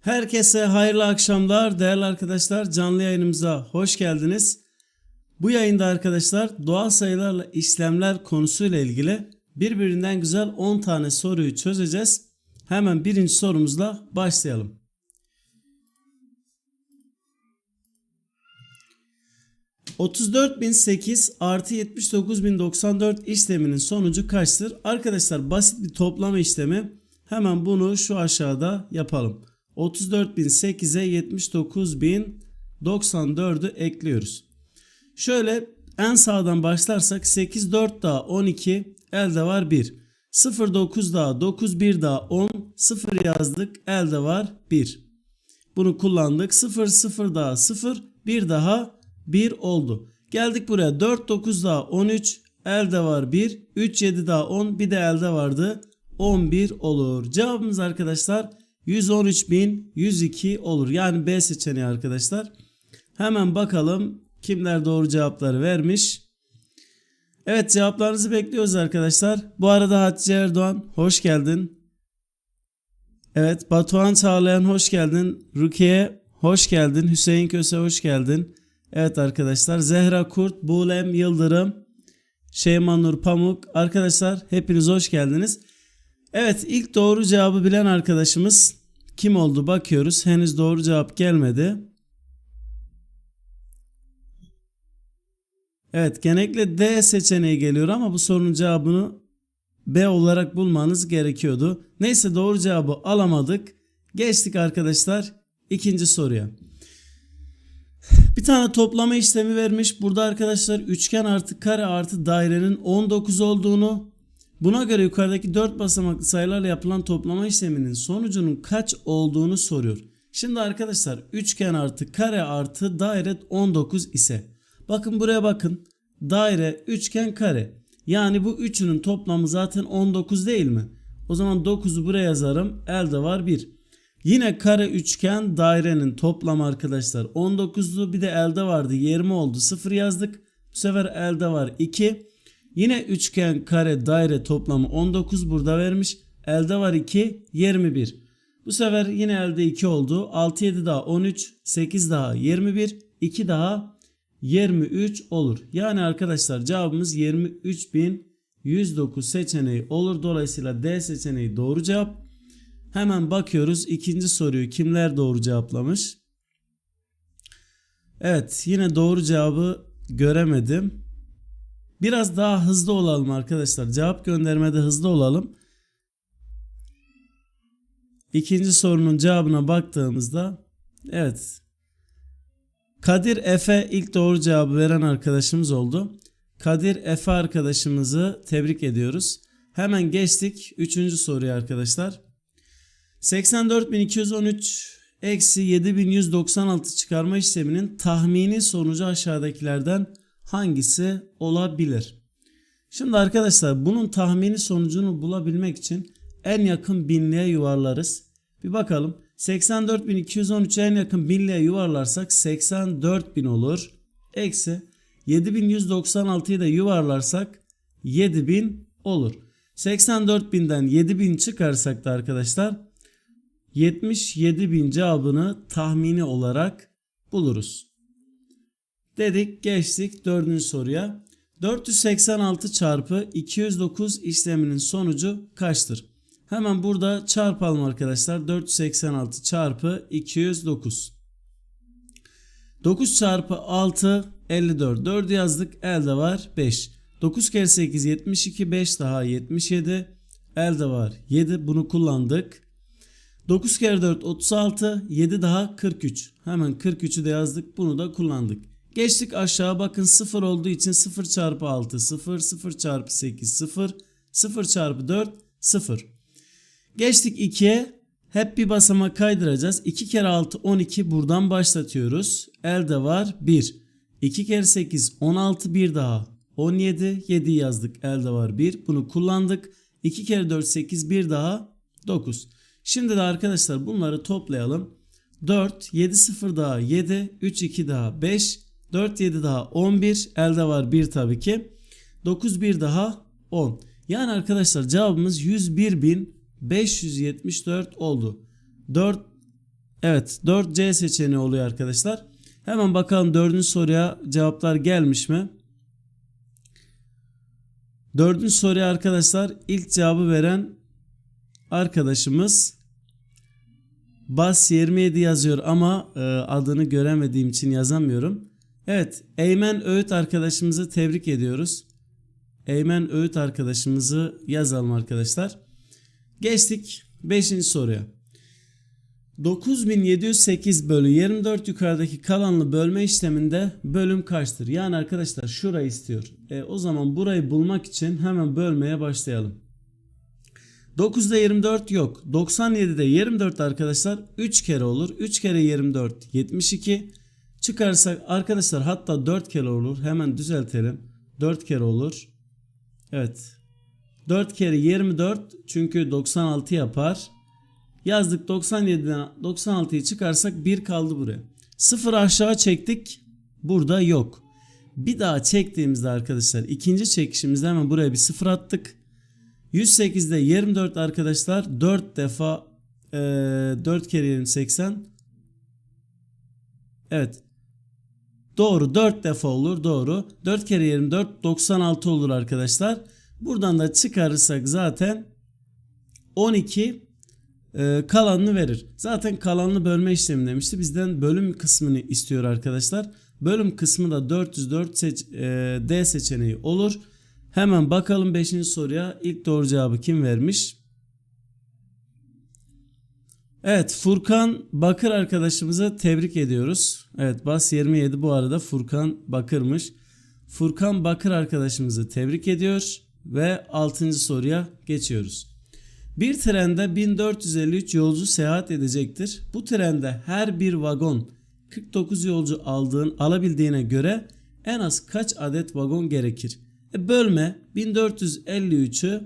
Herkese hayırlı akşamlar değerli arkadaşlar. Canlı yayınımıza hoş geldiniz. Bu yayında arkadaşlar doğal sayılarla işlemler konusuyla ilgili birbirinden güzel 10 tane soruyu çözeceğiz. Hemen birinci sorumuzla başlayalım. ...34.008 artı 79.094 işleminin sonucu kaçtır? Arkadaşlar basit bir toplama işlemi. Hemen bunu şu aşağıda yapalım. 34.008'e 79.094'ü ekliyoruz. Şöyle en sağdan başlarsak 8 4 daha 12 elde var 1. 0 9 daha 9 1 daha 10 0 yazdık elde var 1. Bunu kullandık 0 0 daha 0 1 daha 1 oldu. Geldik buraya 4 9 daha 13 elde var 1 3 7 daha 10 bir de elde vardı 11 olur. Cevabımız arkadaşlar 113.102 olur. Yani B seçeneği arkadaşlar. Hemen bakalım kimler doğru cevapları vermiş. Evet cevaplarınızı bekliyoruz arkadaşlar. Bu arada Hatice Erdoğan hoş geldin. Evet Batuhan Çağlayan hoş geldin. Rukiye hoş geldin. Hüseyin Köse hoş geldin. Evet arkadaşlar Zehra Kurt, Buğlem Yıldırım, Şeyma Nur Pamuk. Arkadaşlar hepiniz hoş geldiniz. Evet ilk doğru cevabı bilen arkadaşımız kim oldu bakıyoruz. Henüz doğru cevap gelmedi. Evet genellikle D seçeneği geliyor ama bu sorunun cevabını B olarak bulmanız gerekiyordu. Neyse doğru cevabı alamadık. Geçtik arkadaşlar ikinci soruya. Bir tane toplama işlemi vermiş. Burada arkadaşlar üçgen artı kare artı dairenin 19 olduğunu Buna göre yukarıdaki 4 basamaklı sayılarla yapılan toplama işleminin sonucunun kaç olduğunu soruyor. Şimdi arkadaşlar üçgen artı kare artı daire 19 ise bakın buraya bakın daire üçgen kare yani bu üçünün toplamı zaten 19 değil mi? O zaman 9'u buraya yazarım elde var 1. Yine kare üçgen dairenin toplamı arkadaşlar 19'du bir de elde vardı 20 oldu 0 yazdık. Bu sefer elde var 2. Yine üçgen, kare, daire toplamı 19 burada vermiş. Elde var 2, 21. Bu sefer yine elde 2 oldu. 6, 7 daha 13, 8 daha 21, 2 daha 23 olur. Yani arkadaşlar cevabımız 23.109 seçeneği olur. Dolayısıyla D seçeneği doğru cevap. Hemen bakıyoruz ikinci soruyu kimler doğru cevaplamış. Evet yine doğru cevabı göremedim. Biraz daha hızlı olalım arkadaşlar. Cevap göndermede hızlı olalım. İkinci sorunun cevabına baktığımızda evet Kadir Efe ilk doğru cevabı veren arkadaşımız oldu. Kadir Efe arkadaşımızı tebrik ediyoruz. Hemen geçtik 3. soruya arkadaşlar. 84.213 eksi 7196 çıkarma işleminin tahmini sonucu aşağıdakilerden hangisi olabilir? Şimdi arkadaşlar bunun tahmini sonucunu bulabilmek için en yakın binliğe yuvarlarız. Bir bakalım 84.213'e en yakın binliğe yuvarlarsak 84.000 olur. Eksi 7196'yı da yuvarlarsak 7000 olur. 84.000'den 7000 çıkarsak da arkadaşlar 77.000 cevabını tahmini olarak buluruz. Dedik geçtik dördüncü soruya. 486 çarpı 209 işleminin sonucu kaçtır? Hemen burada çarpalım arkadaşlar. 486 çarpı 209. 9 çarpı 6 54. 4'ü yazdık. Elde var 5. 9 kere 8 72. 5 daha 77. Elde var 7. Bunu kullandık. 9 kere 4 36. 7 daha 43. Hemen 43'ü de yazdık. Bunu da kullandık. Geçtik aşağı bakın 0 olduğu için 0 çarpı 6 0 0 çarpı 8 0 0 çarpı 4 0. Geçtik 2'ye hep bir basamak kaydıracağız. 2 kere 6 12 buradan başlatıyoruz. Elde var 1. 2 kere 8 16 bir daha 17 7 yazdık elde var 1. Bunu kullandık. 2 kere 4 8 bir daha 9. Şimdi de arkadaşlar bunları toplayalım. 4 7 0 daha 7 3 2 daha 5 4 7 daha 11 elde var 1 tabii ki. 9 1 daha 10. Yani arkadaşlar cevabımız 101.574 oldu. 4 Evet 4C seçeneği oluyor arkadaşlar. Hemen bakalım dördüncü soruya cevaplar gelmiş mi? Dördüncü soruya arkadaşlar ilk cevabı veren arkadaşımız Bas 27 yazıyor ama e, adını göremediğim için yazamıyorum. Evet Eymen Öğüt arkadaşımızı tebrik ediyoruz. Eymen Öğüt arkadaşımızı yazalım arkadaşlar. Geçtik 5. soruya. 9708 bölü 24 yukarıdaki kalanlı bölme işleminde bölüm kaçtır? Yani arkadaşlar şurayı istiyor. E, o zaman burayı bulmak için hemen bölmeye başlayalım. 9'da 24 yok. 97'de 24 arkadaşlar 3 kere olur. 3 kere 24 72. Çıkarsak arkadaşlar hatta 4 kere olur. Hemen düzeltelim. 4 kere olur. Evet. 4 kere 24 çünkü 96 yapar. Yazdık 97'den 96'yı çıkarsak 1 kaldı buraya. 0 aşağı çektik. Burada yok. Bir daha çektiğimizde arkadaşlar ikinci çekişimizde hemen buraya bir 0 attık. 108'de 24 arkadaşlar 4 defa e, 4 kere 20 80. Evet. Doğru 4 defa olur doğru. 4 kere 24 96 olur arkadaşlar. Buradan da çıkarırsak zaten 12 e, kalanını verir. Zaten kalanını bölme işlemi demişti. Bizden bölüm kısmını istiyor arkadaşlar. Bölüm kısmı da 404 seç, e, D seçeneği olur. Hemen bakalım 5. soruya. İlk doğru cevabı kim vermiş? Evet Furkan Bakır arkadaşımızı tebrik ediyoruz. Evet bas 27 bu arada Furkan Bakır'mış. Furkan Bakır arkadaşımızı tebrik ediyor ve 6. soruya geçiyoruz. Bir trende 1453 yolcu seyahat edecektir. Bu trende her bir vagon 49 yolcu aldığın alabildiğine göre en az kaç adet vagon gerekir? E bölme 1453'ü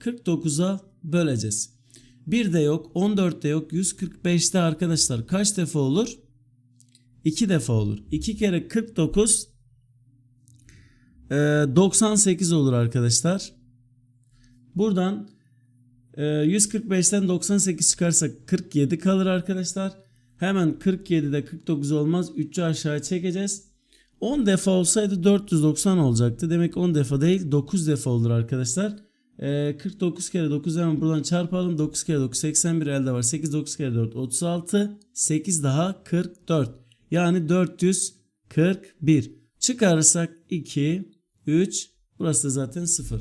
49'a böleceğiz. Bir de yok 14'te yok 145'te arkadaşlar kaç defa olur? 2 defa olur. 2 kere 49 e, 98 olur arkadaşlar. Buradan e, 145'ten 98 çıkarsak 47 kalır arkadaşlar. Hemen 47'de 49 olmaz. 3'ü aşağı çekeceğiz. 10 defa olsaydı 490 olacaktı. Demek 10 defa değil 9 defa olur arkadaşlar. Ee, 49 kere 9 hemen buradan çarpalım. 9 kere 9 81 elde var. 8 9 kere 4 36. 8 daha 44. Yani 441. Çıkarırsak 2 3 burası da zaten 0.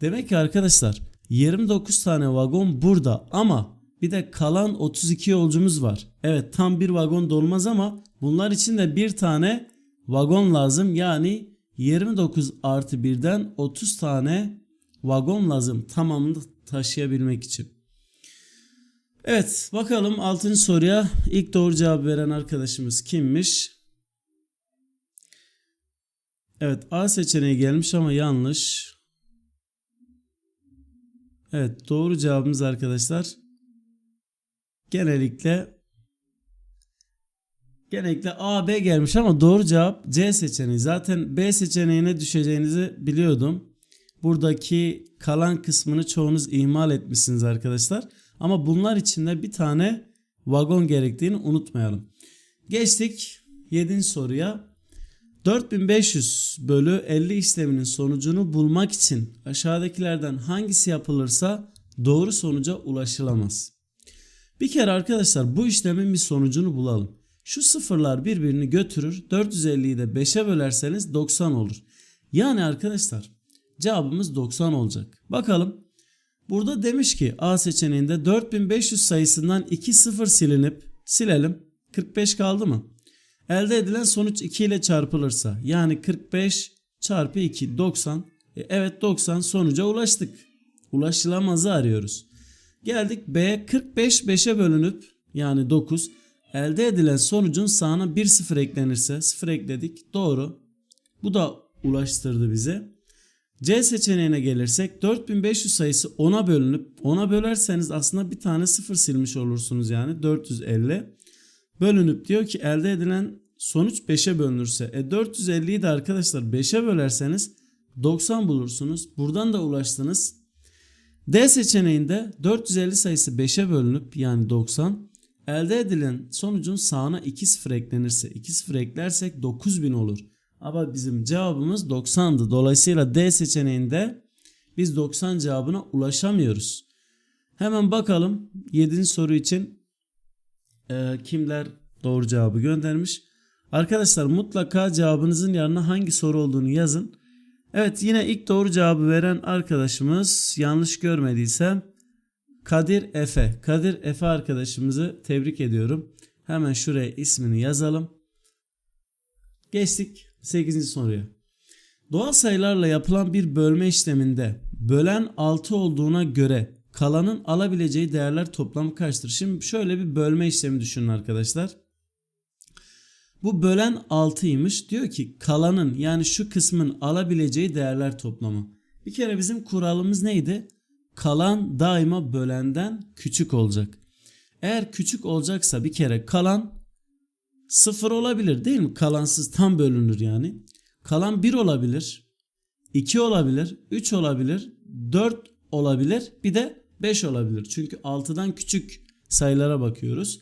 Demek ki arkadaşlar 29 tane vagon burada ama bir de kalan 32 yolcumuz var. Evet tam bir vagon dolmaz ama bunlar için de bir tane vagon lazım. Yani 29 artı 1'den 30 tane vagon lazım tamamını taşıyabilmek için. Evet bakalım 6. soruya ilk doğru cevap veren arkadaşımız kimmiş? Evet A seçeneği gelmiş ama yanlış. Evet doğru cevabımız arkadaşlar genellikle genellikle A, B gelmiş ama doğru cevap C seçeneği. Zaten B seçeneğine düşeceğinizi biliyordum. Buradaki kalan kısmını çoğunuz ihmal etmişsiniz arkadaşlar. Ama bunlar içinde bir tane vagon gerektiğini unutmayalım. Geçtik 7. soruya. 4500 bölü 50 işleminin sonucunu bulmak için aşağıdakilerden hangisi yapılırsa doğru sonuca ulaşılamaz. Bir kere arkadaşlar bu işlemin bir sonucunu bulalım. Şu sıfırlar birbirini götürür. 450'yi de 5'e bölerseniz 90 olur. Yani arkadaşlar cevabımız 90 olacak. Bakalım. Burada demiş ki A seçeneğinde 4500 sayısından 2 sıfır silinip silelim. 45 kaldı mı? Elde edilen sonuç 2 ile çarpılırsa yani 45 çarpı 2 90. E, evet 90 sonuca ulaştık. Ulaşılamazı arıyoruz. Geldik B 45 5'e bölünüp yani 9 elde edilen sonucun sağına 1 sıfır eklenirse 0 ekledik doğru. Bu da ulaştırdı bize. C seçeneğine gelirsek 4500 sayısı 10'a bölünüp 10'a bölerseniz aslında bir tane sıfır silmiş olursunuz yani 450 bölünüp diyor ki elde edilen sonuç 5'e bölünürse e 450'yi de arkadaşlar 5'e bölerseniz 90 bulursunuz. Buradan da ulaştınız. D seçeneğinde 450 sayısı 5'e bölünüp yani 90 elde edilen sonucun sağına 2 sıfır eklenirse 2 sıfır eklersek 9000 olur. Ama bizim cevabımız 90'dı. Dolayısıyla D seçeneğinde biz 90 cevabına ulaşamıyoruz. Hemen bakalım 7. soru için e, kimler doğru cevabı göndermiş. Arkadaşlar mutlaka cevabınızın yanına hangi soru olduğunu yazın. Evet yine ilk doğru cevabı veren arkadaşımız yanlış görmediysem Kadir Efe. Kadir Efe arkadaşımızı tebrik ediyorum. Hemen şuraya ismini yazalım. Geçtik 8. soruya. Doğal sayılarla yapılan bir bölme işleminde bölen 6 olduğuna göre kalanın alabileceği değerler toplamı kaçtır? Şimdi şöyle bir bölme işlemi düşünün arkadaşlar. Bu bölen 6'ymış. Diyor ki kalanın yani şu kısmın alabileceği değerler toplamı. Bir kere bizim kuralımız neydi? Kalan daima bölenden küçük olacak. Eğer küçük olacaksa bir kere kalan 0 olabilir değil mi? Kalansız tam bölünür yani. Kalan 1 olabilir. 2 olabilir. 3 olabilir. 4 olabilir. Bir de 5 olabilir. Çünkü 6'dan küçük sayılara bakıyoruz.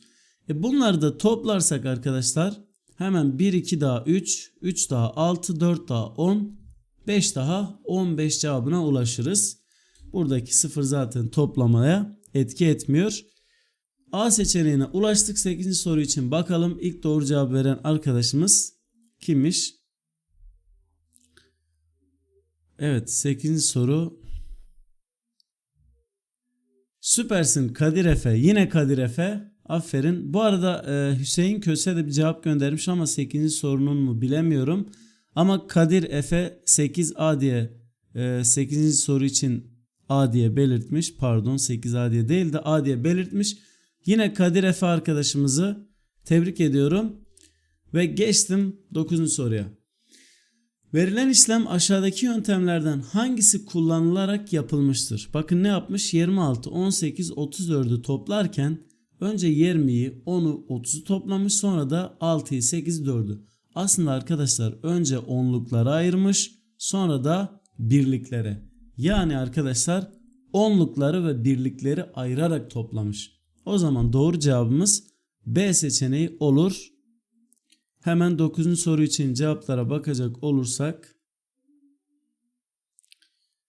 E bunları da toplarsak arkadaşlar hemen 1 2 daha 3, 3 daha 6, 4 daha 10, 5 daha 15 cevabına ulaşırız. Buradaki 0 zaten toplamaya etki etmiyor. A seçeneğine ulaştık 8. soru için bakalım ilk doğru cevap veren arkadaşımız kimmiş? Evet 8. soru Süpersin Kadir Efe. Yine Kadir Efe. Aferin. Bu arada e, Hüseyin Köse de bir cevap göndermiş ama 8. sorunun mu bilemiyorum. Ama Kadir Efe 8A diye e, 8. soru için A diye belirtmiş. Pardon 8A diye değil de A diye belirtmiş. Yine Kadir Efe arkadaşımızı tebrik ediyorum. Ve geçtim 9. soruya. Verilen işlem aşağıdaki yöntemlerden hangisi kullanılarak yapılmıştır? Bakın ne yapmış? 26, 18, 34'ü toplarken önce 20'yi, 10'u, 30'u toplamış sonra da 6'yı, 8'i, 4'ü. Aslında arkadaşlar önce onluklara ayırmış sonra da birliklere. Yani arkadaşlar onlukları ve birlikleri ayırarak toplamış. O zaman doğru cevabımız B seçeneği olur. Hemen 9. soru için cevaplara bakacak olursak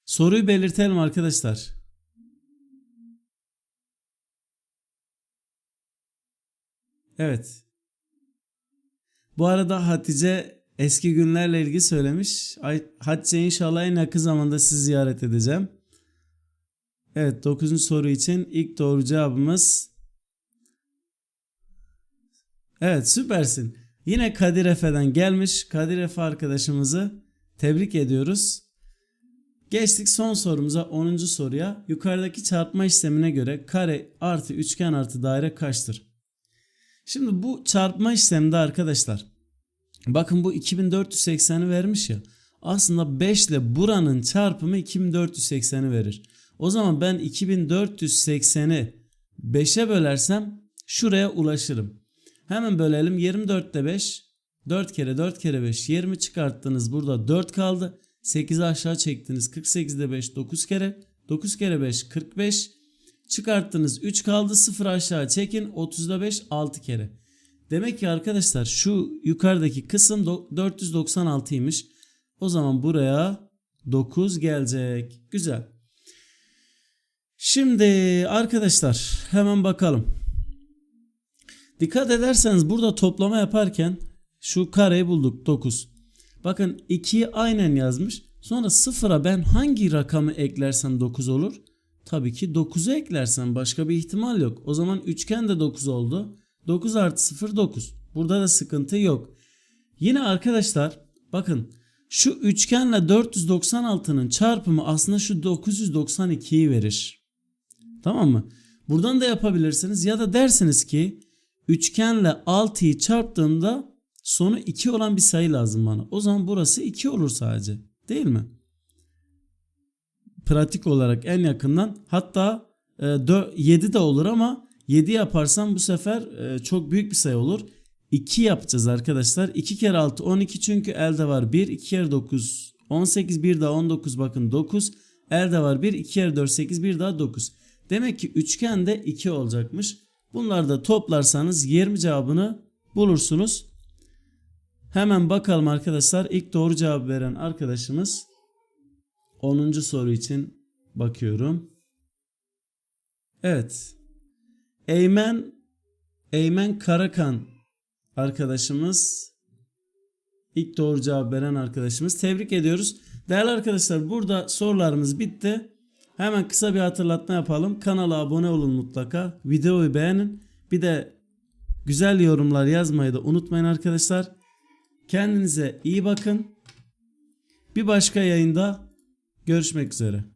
soruyu belirtelim arkadaşlar. Evet. Bu arada Hatice eski günlerle ilgili söylemiş. Hatice inşallah en yakın zamanda sizi ziyaret edeceğim. Evet 9. soru için ilk doğru cevabımız Evet süpersin. Yine Kadir Efe'den gelmiş. Kadir Efe arkadaşımızı tebrik ediyoruz. Geçtik son sorumuza 10. soruya. Yukarıdaki çarpma işlemine göre kare artı üçgen artı daire kaçtır? Şimdi bu çarpma işleminde arkadaşlar bakın bu 2480'i vermiş ya. Aslında 5 ile buranın çarpımı 2480'i verir. O zaman ben 2480'i 5'e bölersem şuraya ulaşırım. Hemen bölelim. 24'te 5. 4 kere 4 kere 5. 20 çıkarttınız. Burada 4 kaldı. 8'i aşağı çektiniz. 48'de 5 9 kere. 9 kere 5 45. Çıkarttınız 3 kaldı. 0 aşağı çekin. 30'da 5 6 kere. Demek ki arkadaşlar şu yukarıdaki kısım 496'ymış. O zaman buraya 9 gelecek. Güzel. Şimdi arkadaşlar hemen bakalım. Dikkat ederseniz burada toplama yaparken şu kareyi bulduk 9. Bakın 2'yi aynen yazmış. Sonra 0'a ben hangi rakamı eklersem 9 olur? Tabii ki 9'u eklersem başka bir ihtimal yok. O zaman üçgen de 9 oldu. 9 artı 0 9. Burada da sıkıntı yok. Yine arkadaşlar bakın şu üçgenle 496'nın çarpımı aslında şu 992'yi verir. Tamam mı? Buradan da yapabilirsiniz ya da dersiniz ki üçgenle 6'yı çarptığımda sonu 2 olan bir sayı lazım bana. O zaman burası 2 olur sadece. Değil mi? Pratik olarak en yakından hatta e, 4, 7 de olur ama 7 yaparsam bu sefer e, çok büyük bir sayı olur. 2 yapacağız arkadaşlar. 2 kere 6 12 çünkü elde var 1. 2 kere 9 18 bir daha 19 bakın 9. Elde var 1. 2 kere 4 8 bir daha 9. Demek ki üçgen de 2 olacakmış. Bunları da toplarsanız 20 cevabını bulursunuz. Hemen bakalım arkadaşlar. İlk doğru cevap veren arkadaşımız 10. soru için bakıyorum. Evet. Eymen Eymen Karakan arkadaşımız ilk doğru cevap veren arkadaşımız. Tebrik ediyoruz. Değerli arkadaşlar burada sorularımız bitti. Hemen kısa bir hatırlatma yapalım. Kanala abone olun mutlaka. Videoyu beğenin. Bir de güzel yorumlar yazmayı da unutmayın arkadaşlar. Kendinize iyi bakın. Bir başka yayında görüşmek üzere.